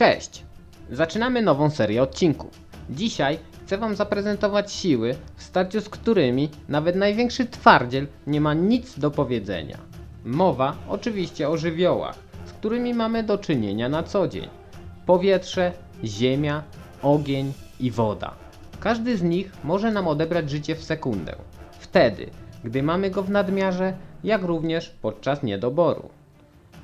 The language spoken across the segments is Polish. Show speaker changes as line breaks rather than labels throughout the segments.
Cześć! Zaczynamy nową serię odcinków. Dzisiaj chcę Wam zaprezentować siły, w starciu z którymi nawet największy twardziel nie ma nic do powiedzenia. Mowa oczywiście o żywiołach, z którymi mamy do czynienia na co dzień. Powietrze, ziemia, ogień i woda. Każdy z nich może nam odebrać życie w sekundę. Wtedy, gdy mamy go w nadmiarze, jak również podczas niedoboru.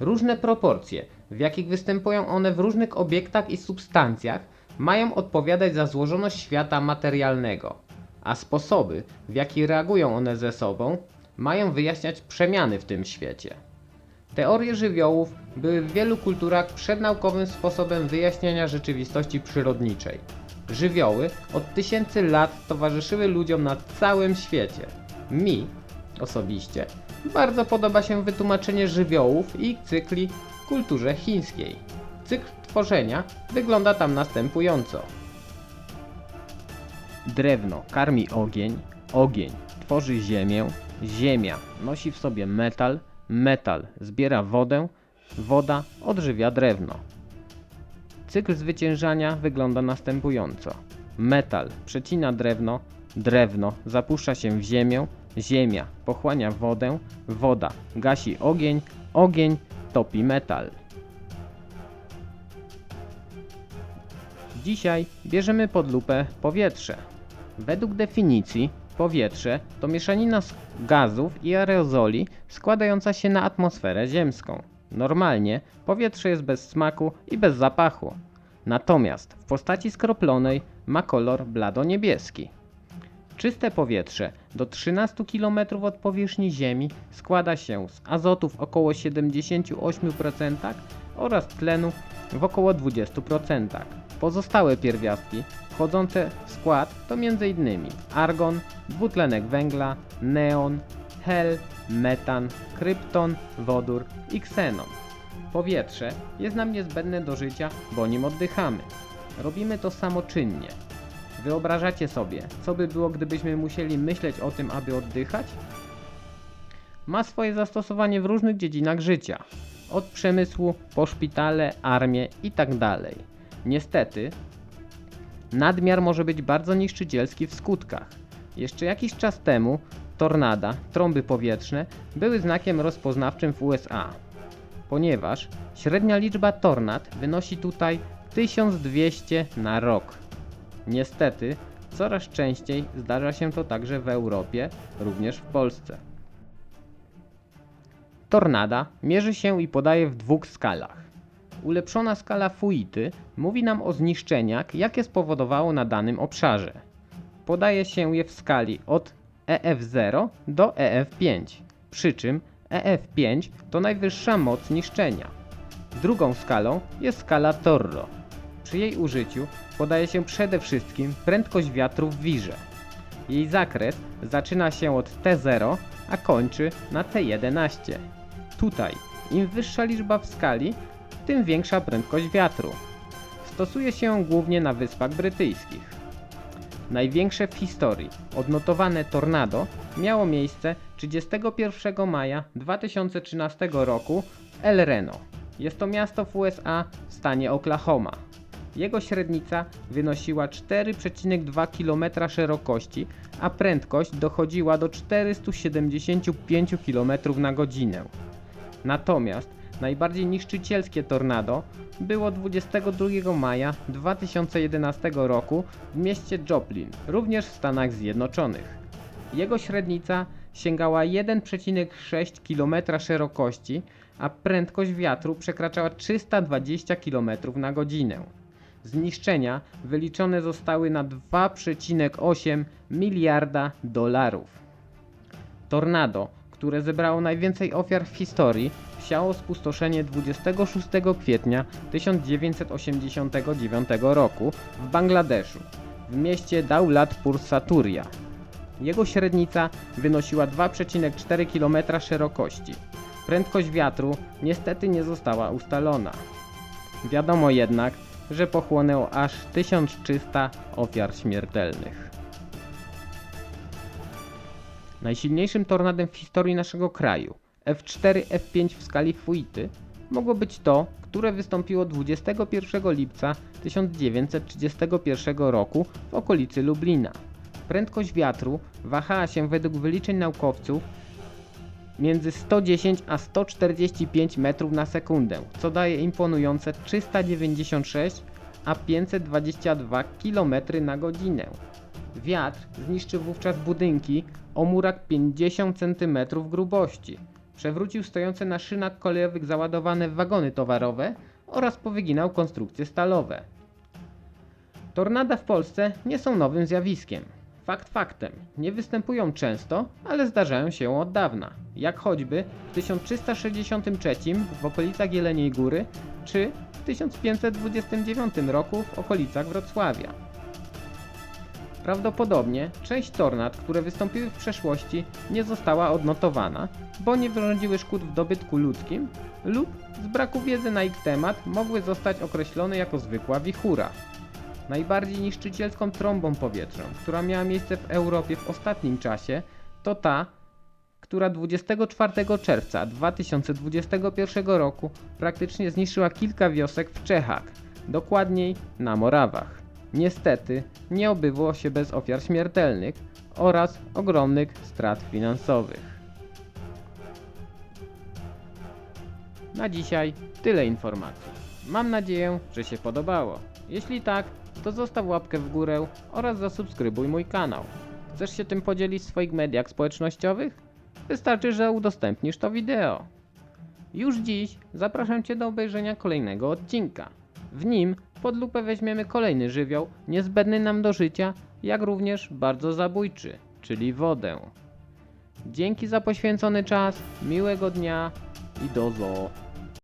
Różne proporcje, w jakich występują one w różnych obiektach i substancjach, mają odpowiadać za złożoność świata materialnego, a sposoby, w jaki reagują one ze sobą, mają wyjaśniać przemiany w tym świecie. Teorie żywiołów były w wielu kulturach przednaukowym sposobem wyjaśniania rzeczywistości przyrodniczej. Żywioły od tysięcy lat towarzyszyły ludziom na całym świecie. Mi, osobiście, bardzo podoba się wytłumaczenie żywiołów i cykli w kulturze chińskiej. Cykl tworzenia wygląda tam następująco. Drewno karmi ogień, ogień tworzy ziemię, ziemia nosi w sobie metal, metal zbiera wodę, woda odżywia drewno. Cykl zwyciężania wygląda następująco. Metal przecina drewno, drewno zapuszcza się w ziemię, ziemia pochłania wodę, woda gasi ogień, ogień topi metal. Dzisiaj bierzemy pod lupę powietrze. Według definicji powietrze to mieszanina gazów i aerozoli składająca się na atmosferę ziemską. Normalnie powietrze jest bez smaku i bez zapachu. Natomiast w postaci skroplonej ma kolor blado-niebieski. Czyste powietrze do 13 km od powierzchni Ziemi składa się z azotu w około 78% oraz tlenu w około 20%. Pozostałe pierwiastki wchodzące w skład to m.in. argon, dwutlenek węgla, neon, hel, metan, krypton, wodór i ksenon. Powietrze jest nam niezbędne do życia, bo nim oddychamy. Robimy to samoczynnie. Wyobrażacie sobie, co by było, gdybyśmy musieli myśleć o tym, aby oddychać? Ma swoje zastosowanie w różnych dziedzinach życia. Od przemysłu po szpitale, armię itd. Niestety, nadmiar może być bardzo niszczycielski w skutkach. Jeszcze jakiś czas temu tornada, trąby powietrzne były znakiem rozpoznawczym w USA, ponieważ średnia liczba tornad wynosi tutaj 1200 na rok. Niestety, coraz częściej zdarza się to także w Europie, również w Polsce. Tornada mierzy się i podaje w dwóch skalach. Ulepszona skala Fuity mówi nam o zniszczeniach, jakie spowodowało na danym obszarze. Podaje się je w skali od EF0 do EF5, przy czym EF5 to najwyższa moc niszczenia. Drugą skalą jest skala Torro. Przy jej użyciu podaje się przede wszystkim prędkość wiatru w wirze. Jej zakres zaczyna się od T0, a kończy na T11. Tutaj, im wyższa liczba w skali, tym większa prędkość wiatru. Stosuje się głównie na Wyspach Brytyjskich. Największe w historii odnotowane tornado miało miejsce 31 maja 2013 roku w El Reno. Jest to miasto w USA w stanie Oklahoma. Jego średnica wynosiła 4,2 km szerokości, a prędkość dochodziła do 475 km na godzinę. Natomiast najbardziej niszczycielskie tornado było 22 maja 2011 roku w mieście Joplin, również w Stanach Zjednoczonych. Jego średnica sięgała 1,6 km szerokości, a prędkość wiatru przekraczała 320 km na godzinę. Zniszczenia wyliczone zostały na 2,8 miliarda dolarów. Tornado, które zebrało najwięcej ofiar w historii, wsiało spustoszenie 26 kwietnia 1989 roku w Bangladeszu, w mieście Daulatpur Saturia. Jego średnica wynosiła 2,4 km szerokości. Prędkość wiatru niestety nie została ustalona. Wiadomo jednak, że pochłonęło aż 1300 ofiar śmiertelnych. Najsilniejszym tornadem w historii naszego kraju, F4, F5 w skali Fuity, mogło być to, które wystąpiło 21 lipca 1931 roku w okolicy Lublina. Prędkość wiatru wahała się według wyliczeń naukowców między 110 a 145 metrów na sekundę, co daje imponujące 396 a 522 km na godzinę. Wiatr zniszczył wówczas budynki o murach 50 cm grubości. Przewrócił stojące na szynach kolejowych załadowane wagony towarowe oraz powyginał konstrukcje stalowe. Tornada w Polsce nie są nowym zjawiskiem. Fakt faktem, nie występują często, ale zdarzają się od dawna, jak choćby w 1363 w okolicach Jeleniej Góry, czy w 1529 roku w okolicach Wrocławia. Prawdopodobnie część tornad, które wystąpiły w przeszłości, nie została odnotowana, bo nie wyrządziły szkód w dobytku ludzkim lub z braku wiedzy na ich temat mogły zostać określone jako zwykła wichura. Najbardziej niszczycielską trąbą powietrzną, która miała miejsce w Europie w ostatnim czasie, to ta, która 24 czerwca 2021 roku praktycznie zniszczyła kilka wiosek w Czechach, dokładniej na Morawach. Niestety nie obyło się bez ofiar śmiertelnych oraz ogromnych strat finansowych. Na dzisiaj tyle informacji. Mam nadzieję, że się podobało. Jeśli tak, to zostaw łapkę w górę oraz zasubskrybuj mój kanał. Chcesz się tym podzielić w swoich mediach społecznościowych? Wystarczy, że udostępnisz to wideo. Już dziś zapraszam Cię do obejrzenia kolejnego odcinka. W nim pod lupę weźmiemy kolejny żywioł niezbędny nam do życia, jak również bardzo zabójczy, czyli wodę. Dzięki za poświęcony czas, miłego dnia i do zoo.